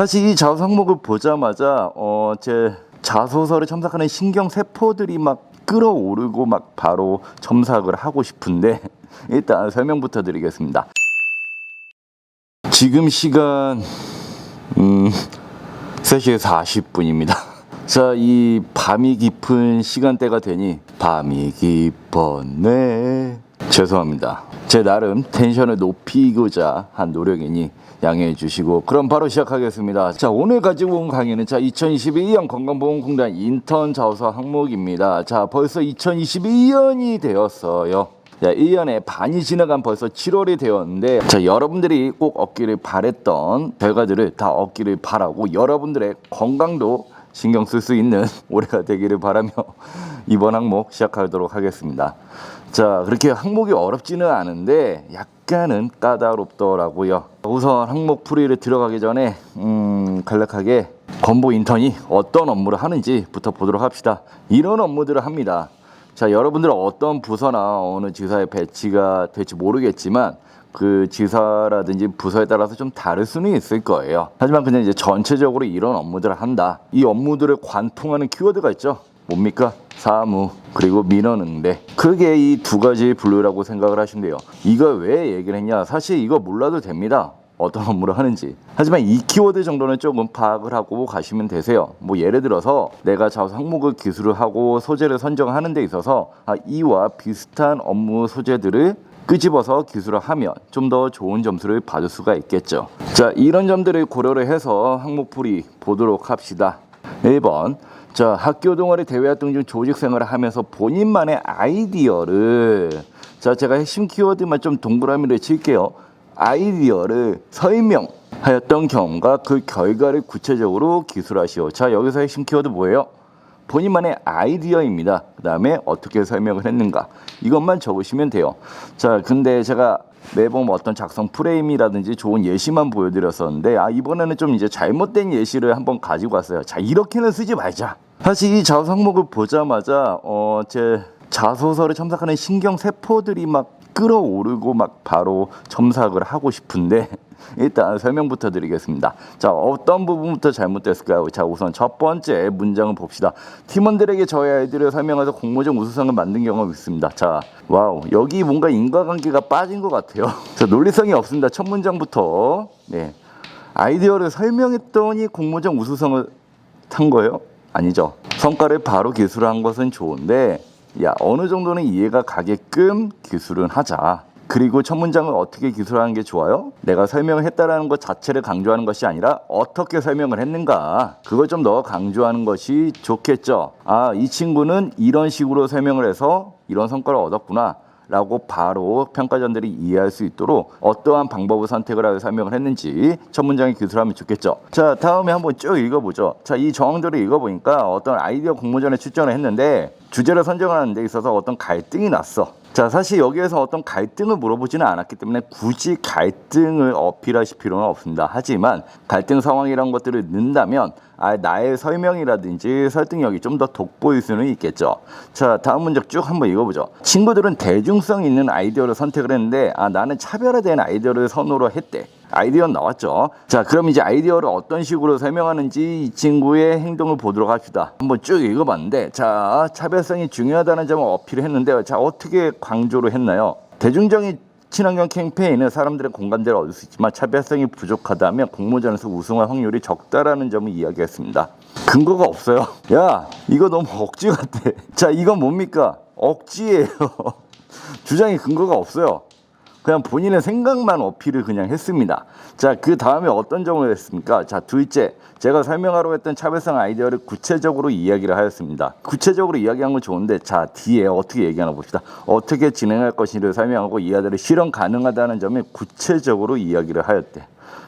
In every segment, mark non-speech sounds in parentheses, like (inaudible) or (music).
사실 이 자소 항목을 보자마자 어, 제 자소서를 첨삭하는 신경 세포들이 막 끌어오르고 막 바로 첨삭을 하고 싶은데 (laughs) 일단 설명부터 드리겠습니다. 지금 시간 음 3시 40분입니다. (laughs) 자, 이 밤이 깊은 시간대가 되니 밤이 깊었네. 죄송합니다. 제 나름 텐션을 높이고자 한 노력이니 양해해 주시고 그럼 바로 시작하겠습니다. 자, 오늘 가지고 온 강의는 자, 2022년 건강보험공단 인턴 자소서 항목입니다. 자, 벌써 2022년이 되었어요. 자, 1년에 반이 지나간 벌써 7월이 되었는데 자, 여러분들이 꼭 얻기를 바랬던 결과들을 다 얻기를 바라고 여러분들의 건강도 신경 쓸 수 있는 (laughs) 올해가 되기를 바라며 (laughs) 이번 항목 시작하도록 하겠습니다. 자, 그렇게 항목이 어렵지는 않은데 약간은 까다롭더라고요. 우선 항목 풀이를 들어가기 전에 음, 간략하게 건보 인턴이 어떤 업무를 하는지부터 보도록 합시다. 이런 업무들을 합니다. 자, 여러분들은 어떤 부서나 어느 지사에 배치가 될지 모르겠지만 그 지사라든지 부서에 따라서 좀 다를 수는 있을 거예요. 하지만 그냥 이제 전체적으로 이런 업무들을 한다. 이 업무들을 관통하는 키워드가 있죠. 뭡니까? 사무 그리고 민원응대 크게 이 두 가지 분류라고 생각을 하시면 돼요. 이걸 왜 얘기를 했냐? 사실 이거 몰라도 됩니다. 어떤 업무를 하는지. 하지만 이 키워드 정도는 조금 파악을 하고 가시면 되세요. 뭐 예를 들어서 내가 자소 항목을 기술을 하고 소재를 선정하는 데 있어서 아, 이와 비슷한 업무 소재들을 끄집어서 기술을 하면 좀 더 좋은 점수를 받을 수가 있겠죠. 자, 이런 점들을 고려를 해서 항목풀이 보도록 합시다. 1번. 자, 학교 동아리 대외 활동 중 조직 생활을 하면서 본인만의 아이디어를 자, 제가 핵심 키워드만 좀 동그라미를 칠게요. 아이디어를 설명하였던 경험과 그 결과를 구체적으로 기술하시오. 자, 여기서 핵심 키워드 뭐예요? 본인만의 아이디어입니다. 그 다음에 어떻게 설명을 했는가. 이것만 적으시면 돼요. 자, 근데 제가 매번 어떤 작성 프레임이라든지 좋은 예시만 보여드렸었는데, 아, 이번에는 좀 이제 잘못된 예시를 한번 가지고 왔어요. 자, 이렇게는 쓰지 말자. 사실 이 자소 항목을 보자마자, 어, 제 자소서를 첨삭하는 신경 세포들이 막 끌어오르고 막 바로 첨삭을 하고 싶은데 (laughs) 일단 설명부터 드리겠습니다. 자, 어떤 부분부터 잘못됐을까요? 자, 우선 첫 번째 문장을 봅시다. 팀원들에게 저희 아이디어를 설명해서 공모전 우수상을 만든 경험이 있습니다. 자, 와우. 여기 뭔가 인과관계가 빠진 것 같아요. (laughs) 자, 논리성이 없습니다. 첫 문장부터. 네. 아이디어를 설명했더니 공모전 우수상을 탄 거예요? 아니죠. 성과를 바로 기술한 것은 좋은데 야 어느 정도는 이해가 가게끔 기술은 하자. 그리고 첫 문장을 어떻게 기술하는 게 좋아요? 내가 설명을 했다라는 것 자체를 강조하는 것이 아니라 어떻게 설명을 했는가 그걸 좀 더 강조하는 것이 좋겠죠. 아 이 친구는 이런 식으로 설명을 해서 이런 성과를 얻었구나. 라고 바로 평가전들이 이해할 수 있도록 어떠한 방법을 선택을 하여 설명을 했는지 첫 문장에 기술하면 좋겠죠. 자, 다음에 한번 쭉 읽어보죠. 자, 이 정황들을 읽어보니까 어떤 아이디어 공모전에 출전을 했는데 주제를 선정하는 데 있어서 어떤 갈등이 났어. 자, 사실 여기에서 어떤 갈등을 물어보지는 않았기 때문에 굳이 갈등을 어필하실 필요는 없습니다. 하지만 갈등 상황이란 것들을 넣는다면 아, 나의 설명이라든지 설득력이 좀 더 돋보일 수는 있겠죠. 자, 다음 문장 쭉 한번 읽어보죠. 친구들은 대중성 있는 아이디어를 선택을 했는데 아, 나는 차별화된 아이디어를 선호로 했대. 아이디어 나왔죠. 자, 그럼 이제 아이디어를 어떤 식으로 설명하는지 이 친구의 행동을 보도록 합시다. 한번 쭉 읽어봤는데, 자, 차별성이 중요하다는 점을 어필을 했는데, 자, 어떻게 강조를 했나요? 대중적인 친환경 캠페인은 사람들의 공감대를 얻을 수 있지만 차별성이 부족하다면 공모전에서 우승할 확률이 적다라는 점을 이야기했습니다. 근거가 없어요. (laughs) 야, 이거 너무 억지 같아. 자, 이건 뭡니까? 억지예요. (laughs) 주장이 근거가 없어요. 그냥 본인의 생각만 어필을 그냥 했습니다. 자, 그 다음에 어떤 점을 했습니까? 자, 둘째, 제가 설명하려고 했던 차별성 아이디어를 구체적으로 이야기를 하였습니다. 구체적으로 이야기한 건 좋은데, 자, 뒤에 어떻게 얘기하나 봅시다. 어떻게 진행할 것인지를 설명하고 이 아이디어를 실현 가능하다는 점에 구체적으로 이야기를 하였대.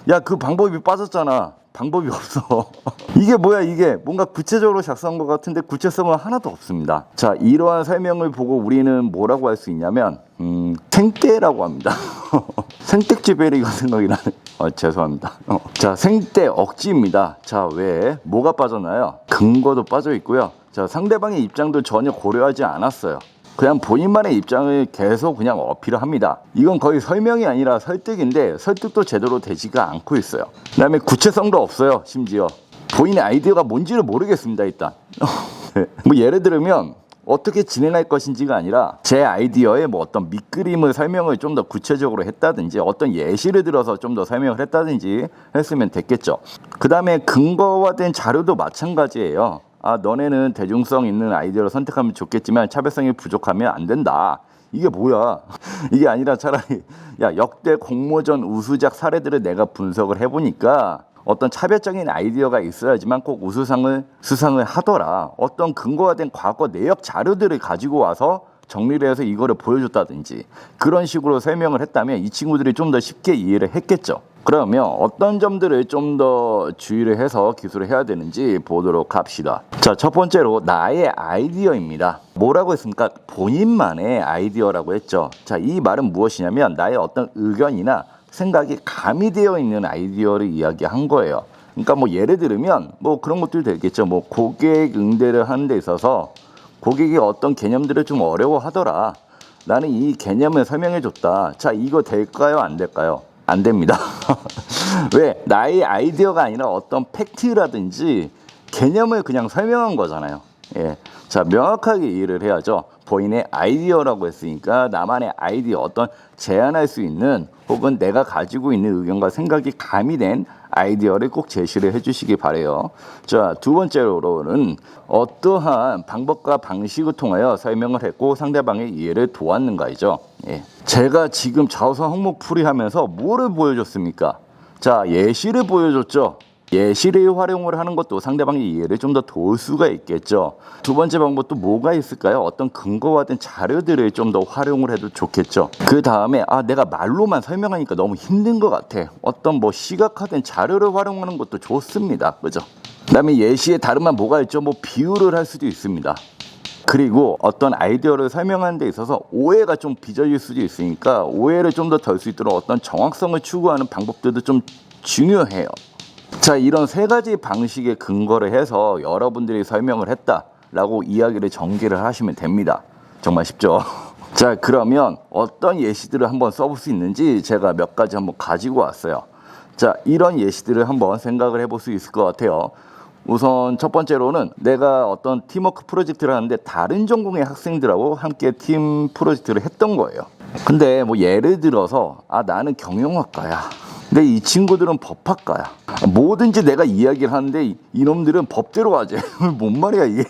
야, 그 방법이 빠졌잖아. 방법이 없어. (laughs) 이게 뭐야, 이게. 뭔가 구체적으로 작성한 것 같은데 구체성은 하나도 없습니다. 자, 이러한 설명을 보고 우리는 뭐라고 할 수 있냐면, 음, 생떼라고 합니다. (laughs) 생떼집 베리가 생각이 나네. 어, 죄송합니다. 어. 자, 생떼 억지입니다. 자, 왜? 뭐가 빠졌나요? 근거도 빠져 있고요. 자, 상대방의 입장도 전혀 고려하지 않았어요. 그냥 본인만의 입장을 계속 그냥 어필을 합니다. 이건 거의 설명이 아니라 설득인데 설득도 제대로 되지가 않고 있어요. 그 다음에 구체성도 없어요. 심지어 본인의 아이디어가 뭔지를 모르겠습니다. 일단 (laughs) 뭐 예를 들면 어떻게 진행할 것인지가 아니라 제 아이디어에 뭐 어떤 밑그림을 설명을 좀 더 구체적으로 했다든지 어떤 예시를 들어서 좀 더 설명을 했다든지 했으면 됐겠죠. 그 다음에 근거화된 자료도 마찬가지예요. 아, 너네는 대중성 있는 아이디어를 선택하면 좋겠지만 차별성이 부족하면 안 된다. 이게 뭐야? (laughs) 이게 아니라 차라리 야 역대 공모전 우수작 사례들을 내가 분석을 해 보니까 어떤 차별적인 아이디어가 있어야지만 꼭 우수상을 수상을 하더라. 어떤 근거가 된 과거 내역 자료들을 가지고 와서 정리를 해서 이거를 보여줬다든지 그런 식으로 설명을 했다면 이 친구들이 좀 더 쉽게 이해를 했겠죠. 그러면 어떤 점들을 좀 더 주의를 해서 기술을 해야 되는지 보도록 합시다. 자, 첫 번째로 나의 아이디어입니다. 뭐라고 했습니까? 본인만의 아이디어라고 했죠. 자, 이 말은 무엇이냐면 나의 어떤 의견이나 생각이 가미되어 있는 아이디어를 이야기한 거예요. 그러니까 뭐 예를 들면 뭐 그런 것들 되겠죠. 뭐 고객 응대를 하는 데 있어서 고객이 어떤 개념들을 좀 어려워하더라. 나는 이 개념을 설명해 줬다. 자, 이거 될까요? 안 될까요? 안 됩니다. (laughs) 왜? 나의 아이디어가 아니라 어떤 팩트라든지 개념을 그냥 설명한 거잖아요. 예. 자, 명확하게 이해를 해야죠. 본인의 아이디어라고 했으니까 나만의 아이디어, 어떤 제안할 수 있는 혹은 내가 가지고 있는 의견과 생각이 가미된 아이디어를 꼭 제시를 해주시기 바래요. 자, 두 번째로는 어떠한 방법과 방식을 통하여 설명을 했고 상대방의 이해를 도왔는가이죠. 예. 제가 지금 자우선 항목 풀이하면서 뭐를 보여줬습니까? 자, 예시를 보여줬죠. 예시를 활용을 하는 것도 상대방의 이해를 좀 더 도울 수가 있겠죠. 두 번째 방법도 뭐가 있을까요? 어떤 근거화된 자료들을 좀 더 활용을 해도 좋겠죠. 그 다음에 아 내가 말로만 설명하니까 너무 힘든 것 같아. 어떤 뭐 시각화된 자료를 활용하는 것도 좋습니다. 그죠? 그다음에 예시에 다른 말 뭐가 있죠? 뭐 비유를 할 수도 있습니다. 그리고 어떤 아이디어를 설명하는 데 있어서 오해가 좀 빚어질 수도 있으니까 오해를 좀 더 덜 수 있도록 어떤 정확성을 추구하는 방법들도 좀 중요해요. 자, 이런 세 가지 방식의 근거를 해서 여러분들이 설명을 했다라고 이야기를 전개를 하시면 됩니다. 정말 쉽죠? (laughs) 자, 그러면 어떤 예시들을 한번 써볼 수 있는지 제가 몇 가지 한번 가지고 왔어요. 자, 이런 예시들을 한번 생각을 해볼 수 있을 것 같아요. 우선 첫 번째로는 내가 어떤 팀워크 프로젝트를 하는데 다른 전공의 학생들하고 함께 팀 프로젝트를 했던 거예요. 근데 뭐 예를 들어서 아 나는 경영학과야. 근데 이 친구들은 법학과야. 뭐든지 내가 이야기를 하는데 이- 이놈들은 법대로 하지. (laughs) 뭔 말이야 이게.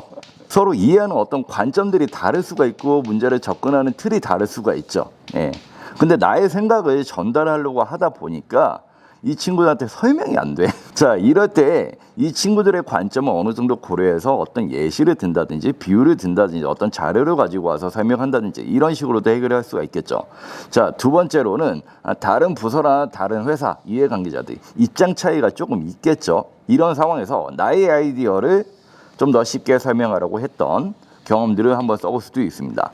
(laughs) 서로 이해하는 어떤 관점들이 다를 수가 있고 문제를 접근하는 틀이 다를 수가 있죠. 예. 근데 나의 생각을 전달하려고 하다 보니까 이 친구들한테 설명이 안 돼. (laughs) 자, 이럴 때 이 친구들의 관점을 어느 정도 고려해서 어떤 예시를 든다든지 비유를 든다든지 어떤 자료를 가지고 와서 설명한다든지 이런 식으로도 해결할 수가 있겠죠. 자, 두 번째로는 아, 다른 부서나 다른 회사 이해관계자들 입장 차이가 조금 있겠죠. 이런 상황에서 나의 아이디어를 좀 더 쉽게 설명하려고 했던 경험들을 한번 써볼 수도 있습니다.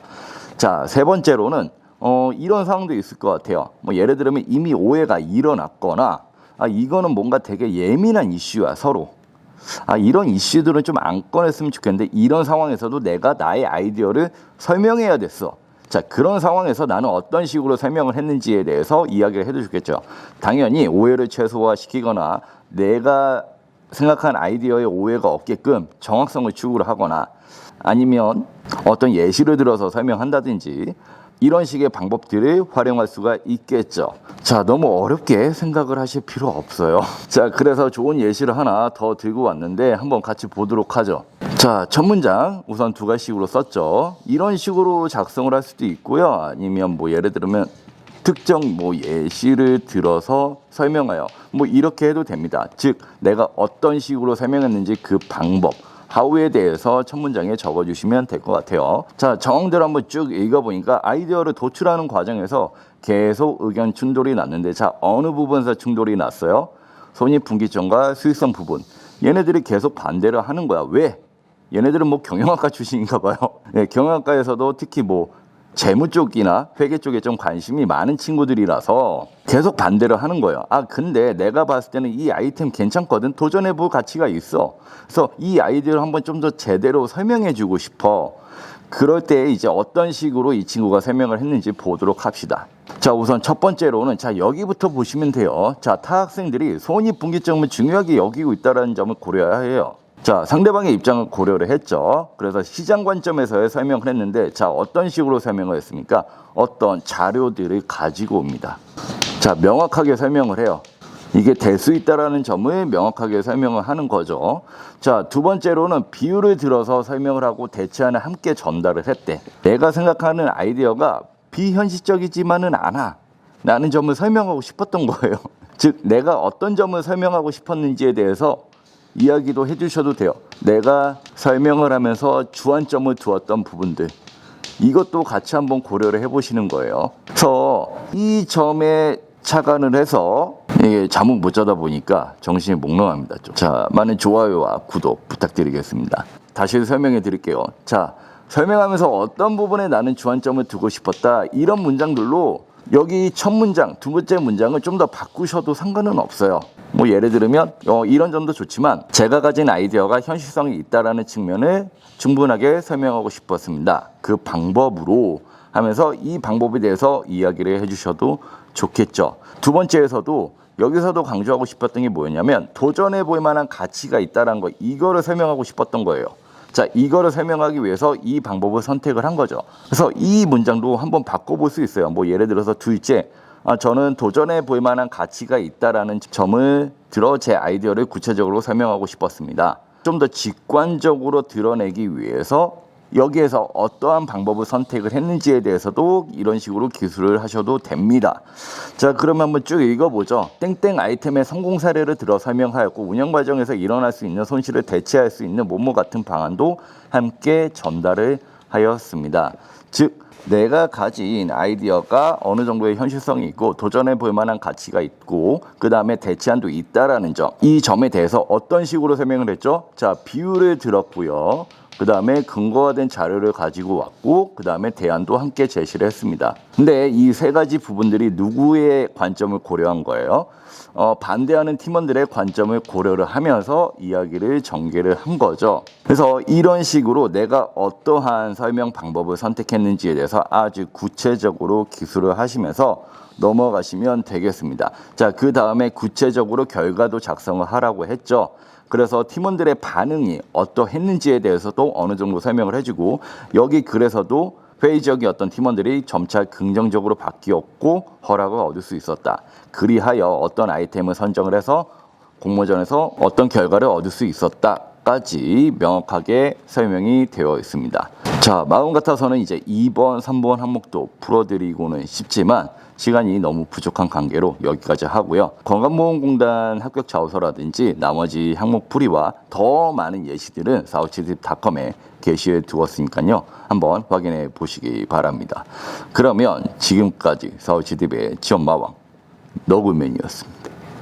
자, 세 번째로는 어, 이런 상황도 있을 것 같아요. 뭐 예를 들면 이미 오해가 일어났거나 아, 이거는 뭔가 되게 예민한 이슈야 서로. 아, 이런 이슈들은 좀 안 꺼냈으면 좋겠는데 이런 상황에서도 내가 나의 아이디어를 설명해야 됐어. 자, 그런 상황에서 나는 어떤 식으로 설명을 했는지에 대해서 이야기를 해도 좋겠죠. 당연히 오해를 최소화시키거나 내가 생각한 아이디어에 오해가 없게끔 정확성을 추구를 하거나 아니면 어떤 예시를 들어서 설명한다든지 이런 식의 방법들을 활용할 수가 있겠죠. 자, 너무 어렵게 생각을 하실 필요 없어요. (laughs) 자, 그래서 좋은 예시를 하나 더 들고 왔는데 한번 같이 보도록 하죠. 자, 첫 문장 우선 두 가지식으로 썼죠. 이런 식으로 작성을 할 수도 있고요. 아니면 뭐 예를 들면 특정 뭐 예시를 들어서 설명하여 뭐 이렇게 해도 됩니다. 즉 내가 어떤 식으로 설명했는지 그 방법 하우에 대해서 첫 문장에 적어주시면 될 것 같아요. 자 정황대로 한번 쭉 읽어보니까 아이디어를 도출하는 과정에서 계속 의견 충돌이 났는데 자 어느 부분에서 충돌이 났어요? 손익분기점과 수익성 부분 얘네들이 계속 반대를 하는 거야. 왜? 얘네들은 뭐 경영학과 (laughs) 출신인가 봐요. 네, 경영학과에서도 특히 뭐 재무 쪽이나 회계 쪽에 좀 관심이 많은 친구들이라서 계속 반대를 하는 거예요. 아, 근데 내가 봤을 때는 이 아이템 괜찮거든. 도전해 볼 가치가 있어. 그래서 이 아이디어를 한번 좀 더 제대로 설명해 주고 싶어. 그럴 때 이제 어떤 식으로 이 친구가 설명을 했는지 보도록 합시다. 자, 우선 첫 번째로는 자, 여기부터 보시면 돼요. 자, 타 학생들이 손익분기점을 중요하게 여기고 있다는 점을 고려해야 해요. 자, 상대방의 입장을 고려를 했죠. 그래서 시장 관점에서의 설명을 했는데 자, 어떤 식으로 설명을 했습니까? 어떤 자료들을 가지고 옵니다. 자, 명확하게 설명을 해요. 이게 될 수 있다라는 점을 명확하게 설명을 하는 거죠. 자, 두 번째로는 비율을 들어서 설명을 하고 대체안을 함께 전달을 했대. 내가 생각하는 아이디어가 비현실적이지만은 않아. 라는 점을 설명하고 싶었던 거예요. (laughs) 즉, 내가 어떤 점을 설명하고 싶었는지에 대해서 이야기도 해주셔도 돼요. 내가 설명을 하면서 주안점을 두었던 부분들. 이것도 같이 한번 고려를 해보시는 거예요. 그래서 이 점에 착안을 해서 이게 잠을 못 자다 보니까 정신이 몽롱합니다. 좀. 자, 많은 좋아요와 구독 부탁드리겠습니다. 다시 설명해 드릴게요. 자, 설명하면서 어떤 부분에 나는 주안점을 두고 싶었다. 이런 문장들로 여기 첫 문장, 두 번째 문장을 좀 더 바꾸셔도 상관은 없어요. 뭐 예를 들면 어, 이런 점도 좋지만 제가 가진 아이디어가 현실성이 있다라는 측면을 충분하게 설명하고 싶었습니다. 그 방법으로 하면서 이 방법에 대해서 이야기를 해주셔도 좋겠죠. 두 번째에서도 여기서도 강조하고 싶었던 게 뭐였냐면 도전해 볼 만한 가치가 있다라는 거 이거를 설명하고 싶었던 거예요. 자, 이거를 설명하기 위해서 이 방법을 선택을 한 거죠. 그래서 이 문장도 한번 바꿔볼 수 있어요. 뭐 예를 들어서 둘째, 아, 저는 도전해 볼 만한 가치가 있다라는 점을 들어 제 아이디어를 구체적으로 설명하고 싶었습니다. 좀 더 직관적으로 드러내기 위해서 여기에서 어떠한 방법을 선택을 했는지에 대해서도 이런 식으로 기술을 하셔도 됩니다. 자, 그러면 한번 쭉 읽어보죠. 땡땡 아이템의 성공 사례를 들어 설명하였고 운영 과정에서 일어날 수 있는 손실을 대체할 수 있는 뭐뭐 같은 방안도 함께 전달을 하였습니다. 즉, 내가 가진 아이디어가 어느 정도의 현실성이 있고 도전해 볼 만한 가치가 있고 그 다음에 대체안도 있다라는 점. 이 점에 대해서 어떤 식으로 설명을 했죠? 자, 비율을 들었고요. 그 다음에 근거가 된 자료를 가지고 왔고 그 다음에 대안도 함께 제시를 했습니다. 근데 이 세 가지 부분들이 누구의 관점을 고려한 거예요? 어, 반대하는 팀원들의 관점을 고려를 하면서 이야기를 전개를 한 거죠. 그래서 이런 식으로 내가 어떠한 설명 방법을 선택했는지에 대해서 아주 구체적으로 기술을 하시면서 넘어가시면 되겠습니다. 자, 그 다음에 구체적으로 결과도 작성을 하라고 했죠. 그래서 팀원들의 반응이 어떠했는지에 대해서도 어느 정도 설명을 해주고 여기 글에서도 회의적인 어떤 팀원들이 점차 긍정적으로 바뀌었고 허락을 얻을 수 있었다. 그리하여 어떤 아이템을 선정을 해서 공모전에서 어떤 결과를 얻을 수 있었다 까지 명확하게 설명이 되어 있습니다. 자, 마음 같아서는 이제 2번, 3번 항목도 풀어드리고는 싶지만 시간이 너무 부족한 관계로 여기까지 하고요. 건강보험공단 합격 자소서라든지 나머지 항목 풀이와 더 많은 예시들은 사우치집닷컴에 게시해 두었으니까요. 한번 확인해 보시기 바랍니다. 그러면 지금까지 사우치집의 지원마왕 너구맨이었습니다.